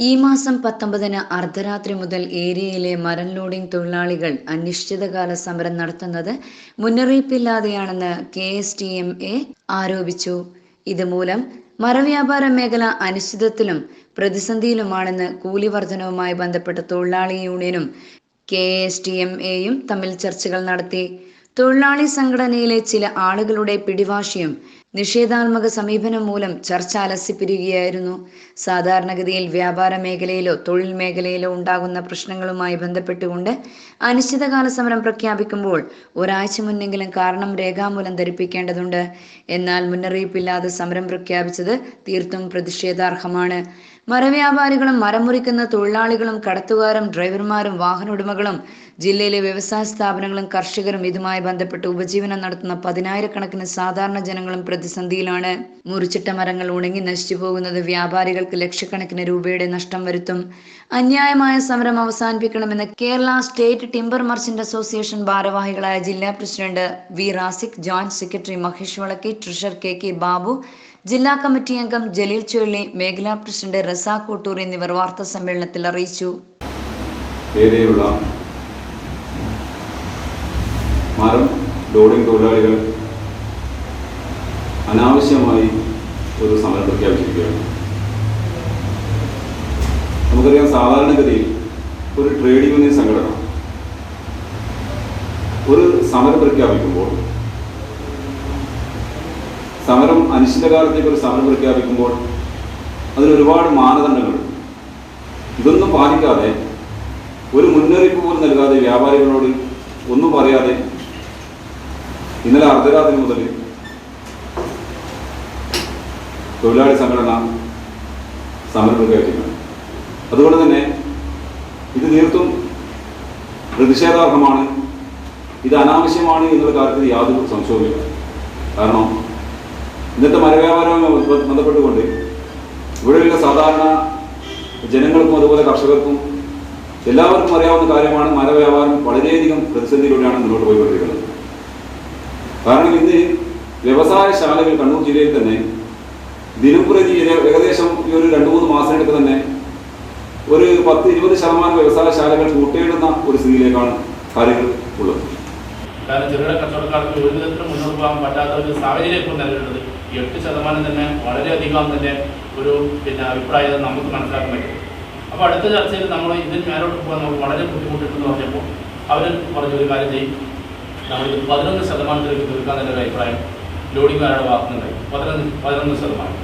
ഈ മാസം പത്തൊമ്പതിന് അർദ്ധരാത്രി മുതൽ ഏരിയയിലെ മരം ലോഡിംഗ് തൊഴിലാളികൾ അനിശ്ചിതകാല സമരം നടത്തുന്നത് മുന്നറിയിപ്പില്ലാതെയാണെന്ന് K S T M A ആരോപിച്ചു. ഇതുമൂലം മരവ്യാപാര മേഖല അനിശ്ചിതത്തിലും പ്രതിസന്ധിയിലുമാണെന്ന് കൂലി വർധനവുമായി ബന്ധപ്പെട്ട തൊഴിലാളി യൂണിയനും കെ എസ് ടി എം എയും തമ്മിൽ ചർച്ചകൾ നടത്തി. തൊഴിലാളി സംഘടനയിലെ ചില ആളുകളുടെ പിടിവാശിയും നിഷേധാത്മക സമീപനം മൂലം ചർച്ച അലസിപ്പിരികയായിരുന്നു. സാധാരണഗതിയിൽ വ്യാപാര മേഖലയിലോ തൊഴിൽ മേഖലയിലോ ഉണ്ടാകുന്ന പ്രശ്നങ്ങളുമായി ബന്ധപ്പെട്ടുകൊണ്ട് അനിശ്ചിതകാല സമരം പ്രഖ്യാപിക്കുമ്പോൾ ഒരാഴ്ച മുന്നെങ്കിലും കാരണം രേഖാമൂലം ധരിപ്പിക്കേണ്ടതുണ്ട്. എന്നാൽ മുന്നറിയിപ്പില്ലാതെ സമരം പ്രഖ്യാപിച്ചത് തീർത്തും പ്രതിഷേധാർഹമാണ്. മരവ്യാപാരികളും മരം മുറിക്കുന്ന തൊഴിലാളികളും കടത്തുകാരും ഡ്രൈവർമാരും വാഹന ഉടമകളും ജില്ലയിലെ വ്യവസായ സ്ഥാപനങ്ങളും കർഷകരും ഇതുമായി ബന്ധപ്പെട്ട് ഉപജീവനം നടത്തുന്ന പതിനായിരക്കണക്കിന് സാധാരണ ജനങ്ങളും പ്രതിസന്ധിയിലാണ്. മുറിച്ചിട്ട മരങ്ങൾ ഉണങ്ങി നശിച്ചു പോകുന്നത് വ്യാപാരികൾക്ക് ലക്ഷക്കണക്കിന് രൂപയുടെ നഷ്ടം വരുത്തും. അന്യായമായ സമരം അവസാനിപ്പിക്കണമെന്ന് Kerala state timber merchant association ഭാരവാഹികളായ ജില്ലാ president V Rasik joint secretary Mahesh Valakki treasurer K K Babu ജില്ലാ കമ്മിറ്റി അംഗം ജലീൽ ചുഴലി മേഖലാ പ്രസിഡന്റ് റസാഖ് കോട്ടൂർ എന്നിവർ വാർത്താ സമ്മേളനത്തിൽ അറിയിച്ചു. മരം ലോഡിംഗ് തൊഴിലാളികൾ അനാവശ്യമായി ഒരു സമരം പ്രഖ്യാപിച്ചിരിക്കുകയാണ് നമുക്കറിയാം സാധാരണഗതിയിൽ ഒരു ട്രേഡ് യൂണിയൻ സംഘടന ഒരു സമരം പ്രഖ്യാപിക്കുമ്പോൾ സമരം അനിശ്ചിതകാലത്തേക്ക് ഒരു സമരം പ്രഖ്യാപിക്കുമ്പോൾ അതിന് ഒരുപാട് മാനദണ്ഡങ്ങൾ. ഇതൊന്നും പാലിക്കാതെ ഒരു മുന്നറിയിപ്പ് പോലും നൽകാതെ വ്യാപാരികളോട് ഒന്നും പറയാതെ ഇന്നലെ അർദ്ധരാത്രി മുതൽ തൊഴിലാളി സംഘടന സമരം കയറ്റുന്നത് അതുകൊണ്ട് തന്നെ ഇത് തീർത്തും പ്രതിഷേധാർഹമാണ്. ഇത് അനാവശ്യമാണ് എന്നുള്ള കാര്യത്തിൽ യാതൊരു സംശയവുമില്ല. കാരണം ഇന്നത്തെ മരവ്യാപാരവുമായി ബന്ധ- ബന്ധപ്പെട്ടുകൊണ്ട് ഇവിടെയുള്ള സാധാരണ ജനങ്ങൾക്കും അതുപോലെ കർഷകർക്കും എല്ലാവർക്കും അറിയാവുന്ന കാര്യമാണ് മരവ്യാപാരം വളരെയധികം പ്രതിസന്ധിയിലൂടെയാണ് മുന്നോട്ട് പോയിക്കൊണ്ടിരിക്കുന്നത്. കാരണം ഇന്ന് വ്യവസായശാലകൾ കണ്ണൂർ ജില്ലയിൽ തന്നെ ദിനംപ്രതി ഏക- ഏകദേശം ഈ ഒരു രണ്ട് മൂന്ന് മാസത്തിനടുത്ത് തന്നെ ഒരു പത്ത് ഇരുപത് ശതമാനം വ്യവസായശാലകൾ കൂട്ടിയിടുന്ന ഒരു സ്ഥിതിയിലേക്കാണ് കാര്യങ്ങൾ ഉള്ളത്. കാരണം ചെറുകിട കച്ചവടക്കാർക്ക് ഒരു വിധത്തിലും മുന്നോട്ട് പോകാൻ പറ്റാത്ത ഒരു സാഹചര്യം ഇപ്പോൾ നിലവിലുള്ളത് എട്ട് ശതമാനം തന്നെ വളരെയധികം തന്നെ ഒരു പിന്നെ അഭിപ്രായം നമുക്ക് മനസ്സിലാക്കാൻ പറ്റും. അപ്പോൾ അടുത്ത ചർച്ചയിൽ നമ്മൾ ഇതിന് മേലോട്ട് പോകാൻ നമുക്ക് വളരെ ബുദ്ധിമുട്ടുണ്ടെന്ന് പറഞ്ഞപ്പോൾ അവർ പറഞ്ഞൊരു കാര്യം ചെയ്യും. നമ്മളിത് പതിനൊന്ന് ശതമാനത്തിലേക്ക് തീർക്കാൻ തന്നെ ഒരു അഭിപ്രായം ലോഡിങ്ങുകാരുടെ ഭാഗത്തുനിന്നുണ്ടായി പതിനൊന്ന് പതിനൊന്ന് ശതമാനം.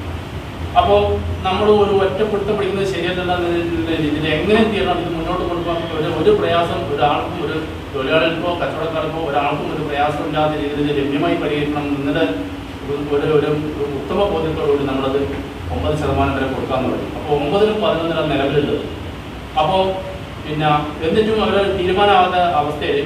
അപ്പോൾ നമ്മൾ ഒരു ഒറ്റപ്പെടുത്ത പിടിക്കുന്നത് ശരിയല്ല എന്ന രീതിയിൽ എങ്ങനെ തീരണം? ഇത് മുന്നോട്ട് കൊണ്ടുപോകാൻ ഒരു ഒരു പ്രയാസം ഒരാൾക്കും ഒരു തൊഴിലാളികൾക്കോ കച്ചവടക്കാർക്കോ ഒരാൾക്കും ഒരു പ്രയാസം ഇല്ലാത്ത രീതിയിൽ ലഭ്യമായി പരിഹരിക്കണം എന്നിട്ട് ഒരു ഒരു ഉത്തമ ബോധ്യത്തോടുകൂടി നമ്മളത് ഒമ്പത് ശതമാനം വരെ കൊടുക്കാമെന്ന് പറയും അപ്പോൾ ഒമ്പതിനും പതിനൊന്നിനും നിലവിലുള്ളത്. അപ്പോൾ പിന്നെ എന്നിട്ടും അവർ തീരുമാനമാകാത്ത അവസ്ഥയിൽ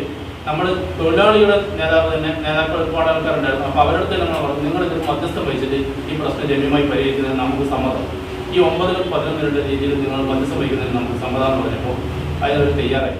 നമ്മൾ തൊഴിലാളിയുടെ നേതാവ് തന്നെ നേതാക്കൾ ഒരുപാട് ആൾക്കാരുണ്ടായിരുന്നു. അപ്പോൾ അവരുടെ അടുത്ത് നമ്മൾ പറഞ്ഞു നിങ്ങൾ ഇതിന് മധ്യസ്ഥം വഹിച്ചിട്ട് ഈ പ്രശ്നം രമ്യമായി പരിഹരിക്കുന്നതിന് നമുക്ക് സമ്മതം. ഈ ഒമ്പതിലും പതിനൊന്നിലുള്ള രീതിയിൽ നിങ്ങൾ മധ്യസ്ഥം വഹിക്കുന്നതിന് നമുക്ക് സമ്മതം പറഞ്ഞപ്പോൾ അതിനൊരു തയ്യാറായി.